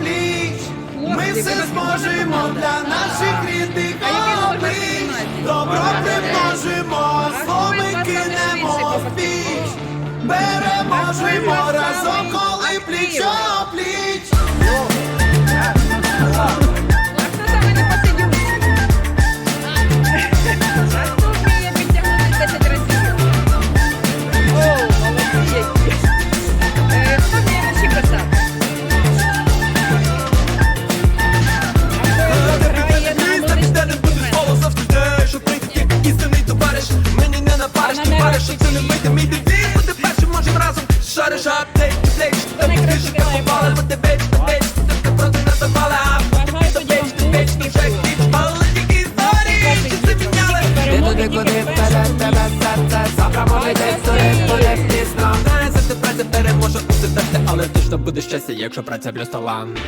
пліч. Ми все зможемо для наших рідних облич. Добро примножимо, А ми кинемо в піч. беремо разом, коли плічо Не А ти париш, що це не вийде мій дебіт Бути першим можем разом. Шариш аптек, плеч Там найкраще двіжика грає попали, бо ти беч, ти беч Ти просто не запала, а Бажаю ти тоді беч, ти беч, ти вже кіч Але тільки історії, що це міняли? Перемоги туди, куди вперед. тебе серце Завтра може десь туди, буде пізно Не завжди праця переможе усе але точно буде щастя, якщо праця плюс талант